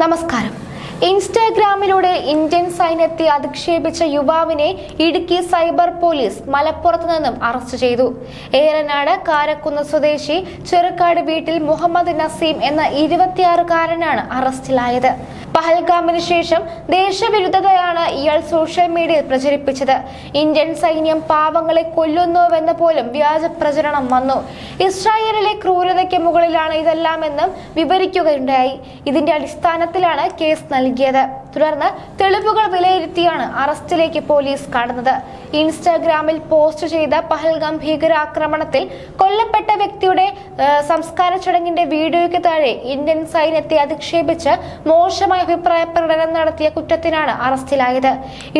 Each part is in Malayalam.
നമസ്കാരം ഇൻസ്റ്റാഗ്രാമിലൂടെ ഇന്ത്യൻ സൈന്യത്തെ അധിക്ഷേപിച്ച യുവാവിനെ ഇടുക്കി സൈബർ പോലീസ് മലപ്പുറത്തു നിന്നും അറസ്റ്റ് ചെയ്തു. ഏറനാട് കാരക്കുന്ന് സ്വദേശി ചെറുക്കാട് വീട്ടിൽ മുഹമ്മദ് നസീം എന്ന ഇരുപത്തിയാറുകാരനാണ് അറസ്റ്റിലായത്. പഹൽഗാമിന് ശേഷം ദേശവിരുദ്ധതയാണ് ഇയാൾ സോഷ്യൽ മീഡിയയിൽ പ്രചരിപ്പിച്ചത്. ഇന്ത്യൻ സൈന്യം പാവങ്ങളെ കൊല്ലുന്നുവെന്ന് പോലും വ്യാജ പ്രചരണം വന്നു. ഇസ്രായേലിലെ ക്രൂരതയ്ക്ക് മുകളിലാണ് ഇതെല്ലാമെന്നും വിവരിക്കുകയുണ്ടായി. ഇതിന്റെ അടിസ്ഥാനത്തിലാണ് കേസ് നൽകിയത്. നൽകിയത് തുടർന്ന് തെളിവുകൾ വിലയിരുത്തിയാണ് അറസ്റ്റിലേക്ക് പോലീസ് കടന്നത്. ഇൻസ്റ്റാഗ്രാമിൽ പോസ്റ്റ് ചെയ്ത പഹൽഗാം ഭീകരാക്രമണത്തിൽ കൊല്ലപ്പെട്ട വ്യക്തിയുടെ സംസ്കാര ചടങ്ങിന്റെ വീഡിയോയ്ക്ക് താഴെ ഇന്ത്യൻ സൈന്യത്തെ അധിക്ഷേപിച്ച് മോശമായ അഭിപ്രായ പ്രകടനം നടത്തിയ കുറ്റത്തിനാണ് അറസ്റ്റിലായത്.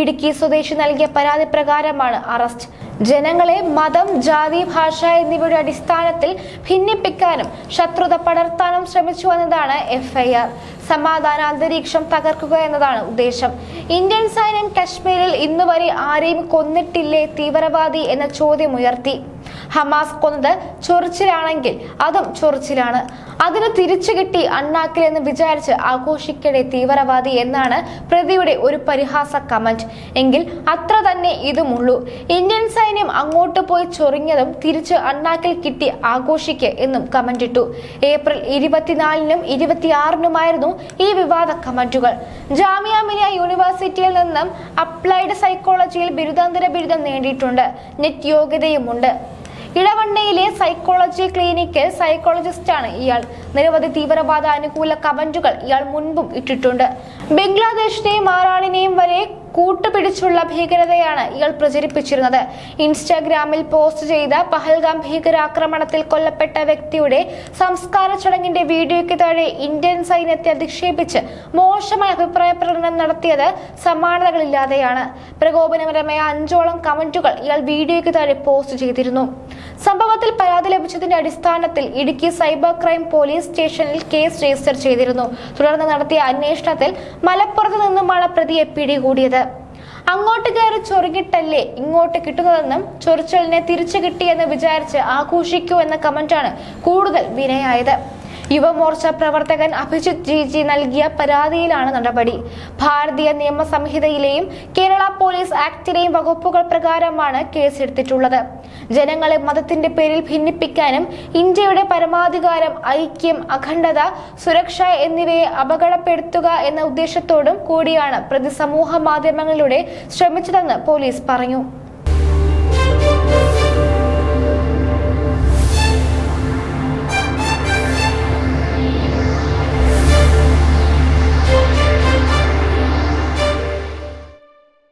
ഇടുക്കി സ്വദേശി നൽകിയ പരാതി പ്രകാരമാണ് അറസ്റ്റ്. ജനങ്ങളെ മതം ജാതി ഭാഷ എന്നിവയുടെ അടിസ്ഥാനത്തിൽ ഭിന്നിപ്പിക്കാനും ശത്രുത പടർത്താനും ശ്രമിച്ചു എന്നതാണ് എഫ്ഐആർ. സമാധാന അന്തരീക്ഷം തകർക്കുക എന്നതാണ് ഉദ്ദേശം. ഇന്ത്യൻ സൈന്യം കശ്മീരിൽ ഇന്നുവരെ ആരെയും കൊന്നിട്ടില്ലേ തീവ്രവാദി എന്ന ചോദ്യം ഉയർത്തി. ഹമാസ് കൊന്നത് ചൊറിച്ചിലാണെങ്കിൽ അതും ചൊറിച്ചിലാണ്. അതിന് തിരിച്ചു കിട്ടി അണ്ണാക്കിൽ എന്ന് വിചാരിച്ച് ആഘോഷിക്കടെ തീവ്രവാദി എന്നാണ് പ്രതിയുടെ ഒരു പരിഹാസ കമന്റ്. എങ്കിൽ അത്ര തന്നെ ഇതുമുള്ളൂ. ഇന്ത്യൻ സൈന്യം അങ്ങോട്ട് പോയി ചൊറിഞ്ഞതും തിരിച്ച് അണ്ണാക്കിൽ കിട്ടി ആഘോഷിക്ക് എന്നും കമന്റ് ഇട്ടു. ഏപ്രിൽ ഇരുപത്തിനാലിനും ഇരുപത്തിയാറിനുമായിരുന്നു ഈ വിവാദ കമന്റുകൾ. ജാമിയ മിലിയ യൂണിവേഴ്സിറ്റിയിൽ നിന്നും അപ്ലൈഡ് സൈക്കോളജിയിൽ ബിരുദാന്തര ബിരുദം നേടിയിട്ടുണ്ട്. നെറ്റ് യോഗ്യതയുമുണ്ട്. ഇടവണ്ണയിലെ സൈക്കോളജി ക്ലിനിക്കിൽ സൈക്കോളജിസ്റ്റാണ് ഇയാൾ. നിരവധി തീവ്രവാദ അനുകൂല കമന്റുകൾ ഇയാൾ മുൻപും ഇട്ടിട്ടുണ്ട്. ബംഗ്ലാദേശിനെയും മാറാളിനെയും വരെ കൂട്ടുപിടിച്ചുള്ള ഭീകരതയാണ് ഇയാൾ പ്രചരിപ്പിച്ചിരുന്നത്. ഇൻസ്റ്റാഗ്രാമിൽ പോസ്റ്റ് ചെയ്ത പഹൽഗാം ഭീകരാക്രമണത്തിൽ കൊല്ലപ്പെട്ട വ്യക്തിയുടെ സംസ്കാര ചടങ്ങിന്റെ വീഡിയോയ്ക്ക് താഴെ ഇന്ത്യൻ സൈന്യത്തെ അധിക്ഷേപിച്ച് മോശമായ അഭിപ്രായ പ്രകടനം നടത്തിയത് സമാനതകളില്ലാതെയാണ്. പ്രകോപനപരമായ അഞ്ചോളം കമന്റുകൾ ഇയാൾ വീഡിയോയ്ക്ക് താഴെ പോസ്റ്റ് ചെയ്തിരുന്നു. സംഭവത്തിൽ പരാതി ലഭിച്ചതിന്റെ അടിസ്ഥാനത്തിൽ ഇടുക്കി സൈബർ ക്രൈം പോലീസ് സ്റ്റേഷനിൽ കേസ് രജിസ്റ്റർ ചെയ്തിരുന്നു. തുടർന്ന് നടത്തിയ അന്വേഷണത്തിൽ മലപ്പുറത്ത് നിന്നുമാണ് പ്രതിയെ പിടികൂടിയത്. അങ്ങോട്ട് കയറി ചൊറിഞ്ഞിട്ടല്ലേ ഇങ്ങോട്ട് കിട്ടുന്നതെന്നും ചൊറിച്ചലിനെ തിരിച്ചു കിട്ടിയെന്ന് വിചാരിച്ച് ആഘോഷിക്കൂ എന്ന കമന്റാണ് കൂടുതൽ വിനയായത്. യുവമോർച്ച പ്രവർത്തകൻ അഭിജിത് ജി ജി നൽകിയ പരാതിയിലാണ് നടപടി. ഭാരതീയ നിയമസംഹിതയിലെയും കേരള പോലീസ് ആക്ടിലെയും വകുപ്പുകൾ പ്രകാരമാണ് കേസെടുത്തിട്ടുള്ളത്. ജനങ്ങളെ മതത്തിന്റെ പേരിൽ ഭിന്നിപ്പിക്കാനും ഇന്ത്യയുടെ പരമാധികാരം ഐക്യം അഖണ്ഡത സുരക്ഷ എന്നിവയെ അപകടപ്പെടുത്തുക എന്ന ഉദ്ദേശത്തോടും കൂടിയാണ് പ്രതി സമൂഹ മാധ്യമങ്ങളിലൂടെ ശ്രമിച്ചതെന്ന് പോലീസ് പറഞ്ഞു.